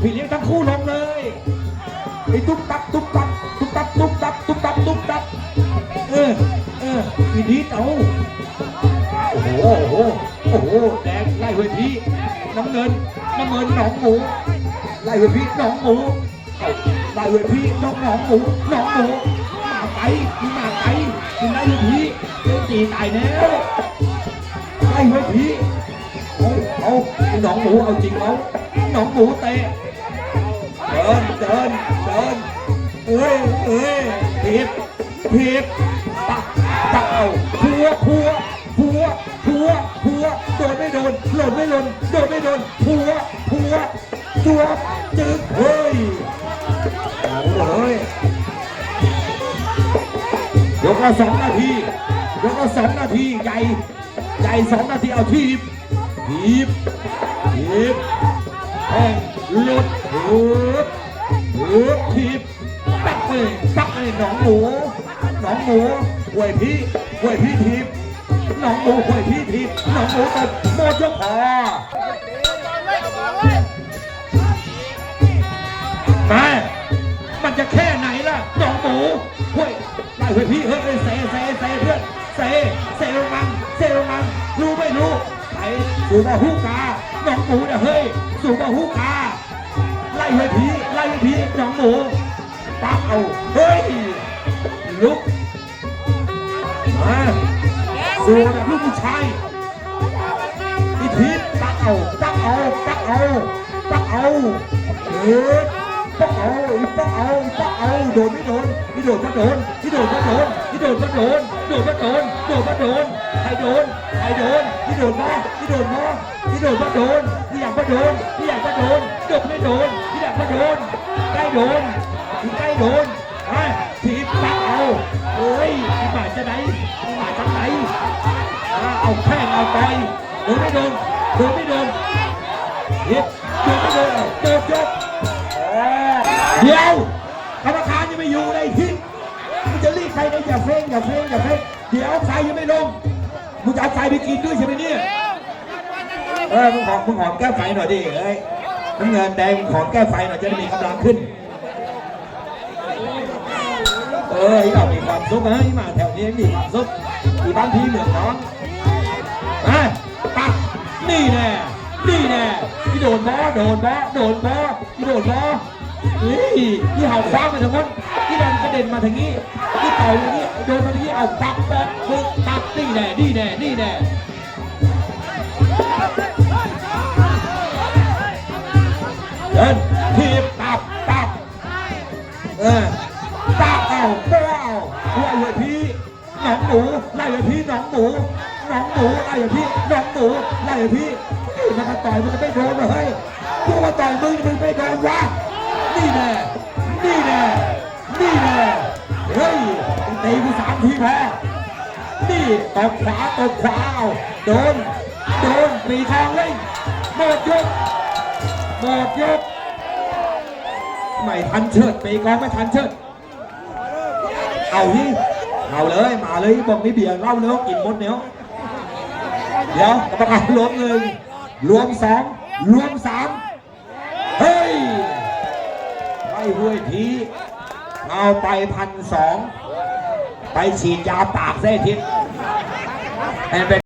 พี่เลี้ยงทั้งคู่ลงเลยไอ้ตุ๊บตับตุ๊บตับตุ๊บตับตุ๊บตับตุ๊บตับตุ๊บตับเออเออพี่ดีเอาโอ้โหโอ้โหโอ้โหแดงไล่เวทีน้ำเงินน้ำเงินหนองหมูไล่เวทีหนองหมูไล่เวทีน้องหนองหมูหนองหมูมาไก่มีมาไก่กินไล่เวทีเจ๊ตีตายแล้วไล่เวที เอาเอาหนองหมูเอาจริงเอาหนองหมูเตะเดินเดินเดินเอ้ยเอ้ยผิดผิดปักปักเอาพัวพัวพัวพัวพัวโดนไม่โดนหล่นไม่หล่นโดนไม่โดนพัวพัวจัวจึกเฮ้ยเอาเลยยกละสองนาทียกละสองนาทีใหญ่ใหญ่สองนาทีเอาที บทีบทีบแห้งหลุดหืบหืบทีบตักเลยตักเลยหนองหมูหนองหมูหวยพี่หวยพี่ทีบหนองหมูหวยพี่ทีบหนองหมูตบโมดยกพอแม่มันจะแค่ไหนล่ะหนองหมูหวยไล่หวยพี่เฮ้ยเฮ้ยเซเซ สู่บาฮูกาหนองหมูเนี่ยเฮ้ยสู่บาฮูกาไล่เฮ้ยพีไล่เฮ้ยพีหนองหมูปักเอาเฮ้ยลุกมาสู่แบบลูกผู้ชายอีทีปักเอาปักเอาปักเอาปักเอาเฮ้ยปักเอาอีปักเอาอีปักเอาโดนไม่โดนอีโดนก็โดนอีโดนก็โดนอีโดนก็โดน โดนก็โดนโดนก็โดนใครโดนใครโดนอีโดนมาอีโดนมาอีโดนก็โดนอีอยากก็โดนอีอยากก็โดนโดนไม่โดนอีอยากก็โดนใกล้โดนอีใกล้โดนไอ้ทีบปักเอาโอ้ยอีหมาจะไหนอีหมาจะไหนเอาแข้งเอาต่อยโดนไม่โดนโดนไม่โดนฮิตโดนไม่โดนเอาโดนจบเดี๋ยวกรรมการยังไม่อยู่เลยทิศ มึงจะรีบใครนะอย่าเฟ้งอย่าเฟ้งอย่าเฟ้งเดี๋ยวไฟยังไม่ลงมึงจะเอาไฟไปกินด้วยใช่ไหมเนี่ยเออมึงหอมมึงหอมแก้ไฟหน่อยดิเอ้ยน้ำเงินแดงมึงหอมแก้ไฟหน่อยจะได้มีกำลังขึ้น เออไอ้เรามีความสุขนะไอ้มาแถวนี้มีความสุขอีบ้านพี่เหมือนน้องมาปักนี่แน่นี่แน่ที่โดนบอโดนบอโดนบอที่โดนบอ นี่ที่เห่าคว้างไปทางนู้นที่ดันกระเด็นมาทางนี้ที่ต่อยทางนี้โดนมาทางนี้เอาปักปักปึ๊กปักนี่แน่นี่แน่นี่แน่เดินทีบตับตับเออตาเอาโป้เอาไล่เลยพี่หนองหมูไล่เลยพี่หนองหมูหนองหมูไล่เลยพี่หนองหมูไล่เลยพี่มันมาต่อยมันจะไม่โดนเหรอเฮ้ยกูมาต่อยมึงมึงไม่โดนวะ นี่แน่นี่แน่นี่แน่เฮ้ยตีกูสามทีแพอนี่ตบขวาตบขวาเอาโดนโดนปีทองเลยหมดยกหมดยกไม่ทันเชิดปีกองไม่ทันเชิดเอาที่เอาเลยมาเลยบอกนี่เบียร์เล่าเนื้อกินหมดเนี้ยเดี๋ยวกรรมการรวมหนึ่งรวมสองรวมสาม ห้วยทีเอาไปพันสอง ไปฉีดยาปากเส้ทิศเป็น